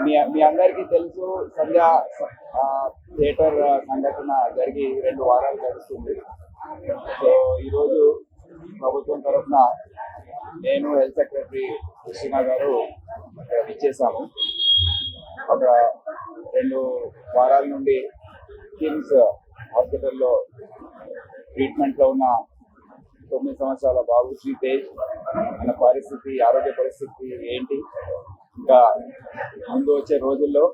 మీ మీ అందరికీ తెలుసు సంధ్య ఆ, థియేటర్ సంఘటన జరిగి రెండు వారాలు జరుగుతుంది సో ఈరోజు ప్రభుత్వం తరఫున నేను హెల్త్ సెక్రటరీ కృష్ణ గారు ఇచ్చేసాము ఒక రెండు వారాల నుండి కిమ్స్ హాస్పిటల్లో ట్రీట్మెంట్లో ఉన్న తొమ్మిది సంవత్సరాల బాబు శ్రీ తేజ్ మన పరిస్థితి ఆరోగ్య పరిస్థితి ఏంటి? ఇంకా ముందు వచ్చే రోజుల్లో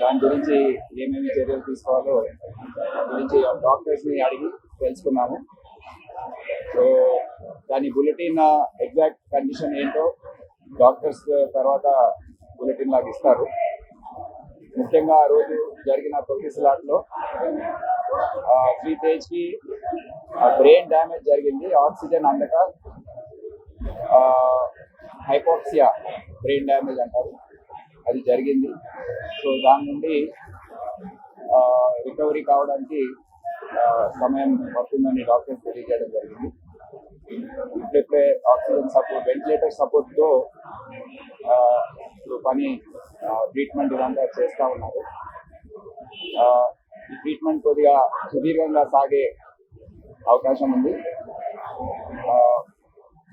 దాని గురించి ఏమేమి చర్యలు తీసుకోవాలో దాని గురించి డాక్టర్స్ని అడిగి తెలుసుకున్నాము. సో దాని బులెటిన్ ఎగ్జాక్ట్ కండిషన్ ఏంటో డాక్టర్స్ తర్వాత బులెటిన్ లాగా ఇస్తారు. ముఖ్యంగా ఆ రోజు జరిగిన తొక్కిసలాట్లో త్రీ తేజ్కి బ్రెయిన్ డ్యామేజ్ జరిగింది ఆక్సిజన్ అందక. హైపోక్సియా బ్రెయిన్ డ్యామేజ్ అంటారు. అది జరిగింది. సో దాని నుండి రికవరీ కావడానికి సమయం పడుతుందని డాక్టర్స్ తెలియజేయడం జరిగింది. ఇప్పుడిప్పుడే ఆక్సిజన్ సపోర్ట్ వెంటిలేటర్ సపోర్ట్తో ఇప్పుడు పని ట్రీట్మెంట్ ఇదంతా చేస్తూ ఉన్నారు. ఈ ట్రీట్మెంట్ కొద్దిగా సుదీర్ఘంగా సాగే అవకాశం ఉంది.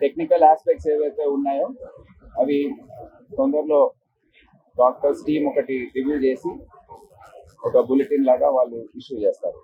టెక్నికల్ ఆస్పెక్ట్స్ ఏవైతే ఉన్నాయో అవి తొందరలో డాక్టర్స్ టీమ్ ఒకటి రివ్యూ చేసి ఒక బులెటిన్ లాగా వాళ్ళు ఇష్యూ చేస్తారు.